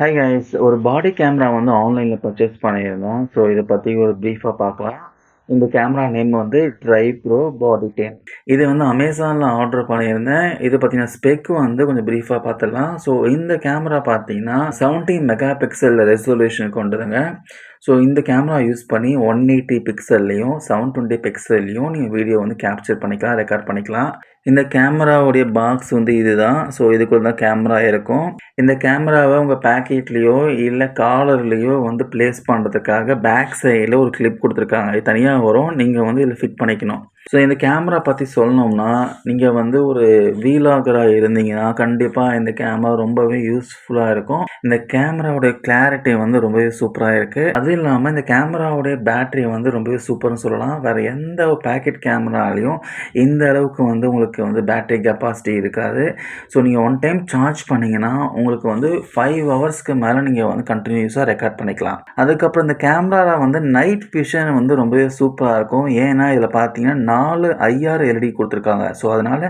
Hi guys ஒரு பாடி camera வந்து ஆன்லைனில் பர்ச்சேஸ் பண்ணியிருந்தோம். ஸோ இதை பற்றி ஒரு ப்ரீஃபாக பார்க்கலாம். இந்த கேமரா நேம் வந்து ட்ரை ப்ரோ பாடி டென் இது வந்து அமேசானில் ஆர்டர் பண்ணியிருந்தேன். இது பார்த்தீங்கன்னா ஸ்பெக் வந்து கொஞ்சம் ப்ரீஃபாக பார்த்துடலாம். ஸோ இந்த கேமரா பார்த்தீங்கன்னா செவன்டீன் மெகா பிக்சல் ரெசல்யூஷன் கொண்டுருங்க ஸோ இந்த கேமரா யூஸ் பண்ணி ஒன் எயிட்டி பிக்சல்லையும் செவன் டுவெண்ட்டி பிக்சல்லையும் நீங்கள் வீடியோ வந்து கேப்சர் பண்ணிக்கலாம் ரெக்கார்ட் பண்ணிக்கலாம். இந்த கேமராவுடைய பாக்ஸ் வந்து இதுதான். ஸோ இதுக்குள்ள தான் கேமரா இருக்கும். இந்த கேமராவை உங்கள் பேக்கெட்லேயோ இல்லை காலர்லேயோ வந்து ப்ளேஸ் பண்ணுறதுக்காக பேக் சைடில் ஒரு கிளிப் கொடுத்துருக்காங்க. இது தனியாக வரும். நீங்கள் வந்து இதில் ஃபிட் பண்ணிக்கணும். ஸோ இந்த கேமரா பற்றி சொல்லணும்னா நீங்கள் வந்து ஒரு வீலாகராக இருந்தீங்கன்னா கண்டிப்பாக இந்த கேமரா ரொம்பவே யூஸ்ஃபுல்லாக இருக்கும். இந்த கேமராவுடைய கிளாரிட்டி வந்து ரொம்பவே சூப்பராக இருக்குது அதுவும் இல்லாமல் இந்த கேமராவுடைய பேட்டரி வந்து ரொம்பவே சூப்பர்னு சொல்லலாம். வேறு எந்த பேக்கெட் கேமராலையும் இந்த அளவுக்கு வந்து உங்களுக்கு வந்து பேட்டரி கெப்பாசிட்டி இருக்காது. ஸோ நீங்கள் ஒன் டைம் சார்ஜ் பண்ணிங்கன்னா உங்களுக்கு வந்து ஃபைவ் ஹவர்ஸ்க்கு மேலே நீங்கள் வந்து கண்டினியூஸாக ரெக்கார்ட் பண்ணிக்கலாம். அதுக்கப்புறம் இந்த கேமராவில் வந்து நைட் விஷன் வந்து ரொம்பவே சூப்பராக இருக்கும். ஏன்னா இதில் பார்த்தீங்கன்னா நாலு ஐஆர் எல்இடி கொடுத்துருக்காங்க. ஸோ அதனால்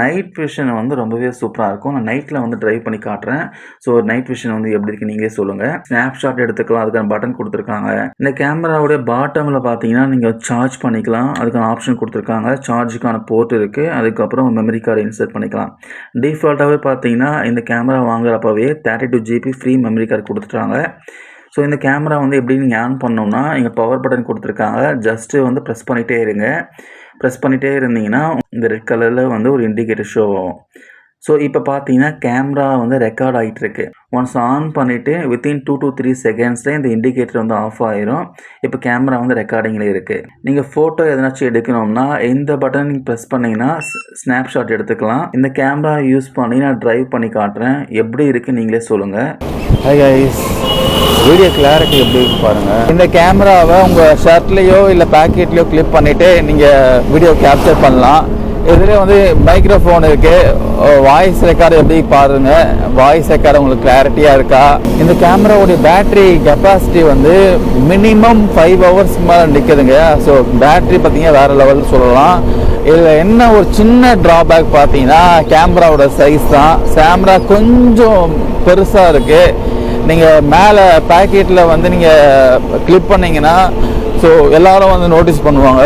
நைட் விஷன் வந்து ரொம்பவே சூப்பராக இருக்கும். நான் நைட்டில் வந்து ட்ரைவ் பண்ணி காட்டுறேன். ஸோ நைட் விஷன் வந்து எப்படி இருக்கு நீங்களே சொல்லுங்கள் ஸ்னாப்ஷாட் எடுத்துக்கலாம். அதுக்கான பட்டன் கொடுத்துருக்காங்க. இந்த கேமராவுடைய பாட்டமில் பார்த்தீங்கன்னா நீங்கள் சார்ஜ் பண்ணிக்கலாம். அதுக்கான ஆப்ஷன் கொடுத்துருக்காங்க. சார்ஜுக்கான போர்ட் இருக்குது அதுக்கப்புறம் மெமரி கார்டு இன்சர்ட் பண்ணிக்கலாம். டிஃபால்ட்டாகவே பார்த்தீங்கன்னா இந்த camera வாங்குறப்பவே thirty two GB free memory card கொடுத்துட்டாங்க. ஸோ இந்த கேமரா வந்து எப்படி நீங்கள் ஆன் பண்ணோம்னா இங்கே பவர் பட்டன் கொடுத்துருக்காங்க. ஜஸ்ட்டு வந்து ப்ரெஸ் பண்ணிகிட்டே இருங்க. ப்ரெஸ் பண்ணிகிட்டே இருந்தீங்கன்னா இந்த ரெட் கலரில் வந்து ஒரு இண்டிகேட்டர் ஷோ ஆகும். ஸோ இப்போ பார்த்தீங்கன்னா கேமரா வந்து ரெக்கார்ட் ஆகிட்டு இருக்கு ஒன்ஸ் ஆன் பண்ணிவிட்டு வித்தின் டூ டு த்ரீ செகண்ட்ஸில் இந்த இண்டிகேட்டர் வந்து ஆஃப் ஆயிரும். இப்போ கேமரா வந்து ரெக்கார்டிங்கில் இருக்குது நீங்கள் ஃபோட்டோ எதனாச்சும் எடுக்கணும்னா இந்த பட்டன் நீங்கள் ப்ரெஸ் பண்ணிங்கன்னா ஸ்னாப்ஷாட் எடுத்துக்கலாம். இந்த கேமரா யூஸ் பண்ணி நான் ட்ரைவ் பண்ணி காட்டுறேன். எப்படி இருக்குன்னு நீங்களே சொல்லுங்கள் ஹை கைஸ் வீடியோ கிளாரிட்டி எப்படி இருக்கு பாருங்க. இந்த கேமராவை உங்கள் ஷர்ட்லேயோ இல்லை பேக்கெட்லேயோ கிளிப் பண்ணிவிட்டு நீங்கள் வீடியோ கேப்சர் பண்ணலாம். இதுலேயே வந்து மைக்ரோஃபோன் இருக்குது வாய்ஸ் ரெக்கார்டு எப்படி பாருங்க. வாய்ஸ் ரெக்கார்டு உங்களுக்கு கிளாரிட்டியாக இருக்கா? இந்த கேமராவுடைய பேட்டரி கெப்பாசிட்டி வந்து மினிமம் ஃபைவ் ஹவர்ஸ்க்கு மேலே நிற்குதுங்க ஸோ பேட்டரி பார்த்தீங்கன்னா வேறு லெவல் சொல்லலாம். இதில் என்ன ஒரு சின்ன ட்ராபேக் பார்த்தீங்கன்னா கேமராவோட சைஸ் தான். கேமரா கொஞ்சம் பெருசாக இருக்குது நீங்கள் மேலே பேக்கெட்டில் வந்து நீங்கள் கிளிப் பண்ணிங்கன்னா ஸோ எல்லாரும் வந்து நோட்டீஸ் பண்ணுவாங்க.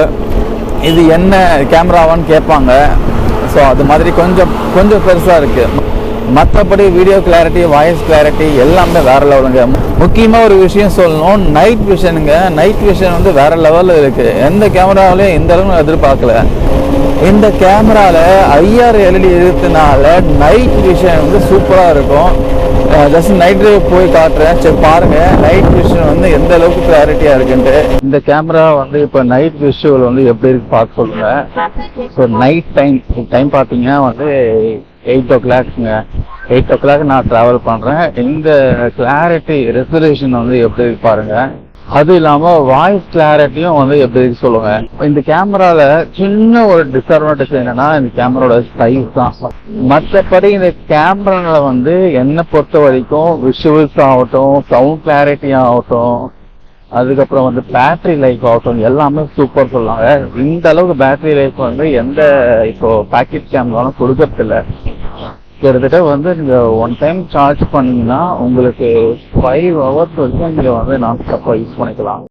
இது என்ன கேமராவான்னு கேட்பாங்க. ஸோ அது மாதிரி கொஞ்சம் கொஞ்சம் பெருசாக இருக்குது மற்றபடி வீடியோ கிளாரிட்டி வாய்ஸ் கிளாரிட்டி எல்லாமே வேறு லெவலுங்க முக்கியமாக ஒரு விஷயம் சொல்லணும். நைட் விஷனுங்க நைட் விஷன் வந்து வேறு லெவலில் இருக்குது எந்த கேமராவிலையும் இந்த அளவு எதிர்பார்க்கல. இந்த கேமராவில் ஐஆர் எல்இடி இருக்கிறதுனால நைட் விஷன் வந்து சூப்பராக இருக்கும். ஜஸ்ட் நைட் டிரைவ் போய் காட்டுறேன். சரி பாருங்க. நைட் விஷன் வந்து எந்த அளவுக்கு கிளாரிட்டியாக இருக்குன்ட்டு. இந்த கேமரா வந்து இப்போ நைட் விஷுவல் வந்து எப்படி இருக்கு பார்க்க சொல்லுங்க. ஸோ நைட் டைம் டைம் பார்த்தீங்கன்னா வந்து எயிட் ஓ கிளாக்ங்க எயிட் ஓ கிளாக் நான் ட்ராவல் பண்ணுறேன் இந்த கிளாரிட்டி ரெசல்யூஷன் வந்து எப்படி இருக்கு பாருங்க. அது இல்லாமல் வாய்ஸ் கிளாரிட்டியும் வந்து எப்படி சொல்லுங்க. இந்த கேமரால சின்ன ஒரு டிஸ்அட்வான்டேஜ் என்னன்னா இந்த கேமராவோட சைஸ் தான். மற்றபடி இந்த கேமரால வந்து என்னை பொறுத்த வரைக்கும் விஷுவல்ஸ் ஆகட்டும் சவுண்ட் கிளாரிட்டி ஆகட்டும் அதுக்கப்புறம் வந்து பேட்டரி லைஃப் ஆகட்டும் எல்லாமே சூப்பர் சொல்லுவாங்க. இந்த அளவுக்கு பேட்டரி லைஃப் வந்து எந்த இப்போ பேக்கெட் கேமராலும் கொடுக்கறதில்ல. கிட்டத்தட்ட வந்து நீங்க ஒன் டைம் சார்ஜ் பண்ணீங்கன்னா உங்களுக்கு ஃபைவ் ஹவர்ஸ் வரைக்கும் நீங்க வந்து நான் ஸ்டாப்பாக யூஸ் பண்ணிக்கலாம்.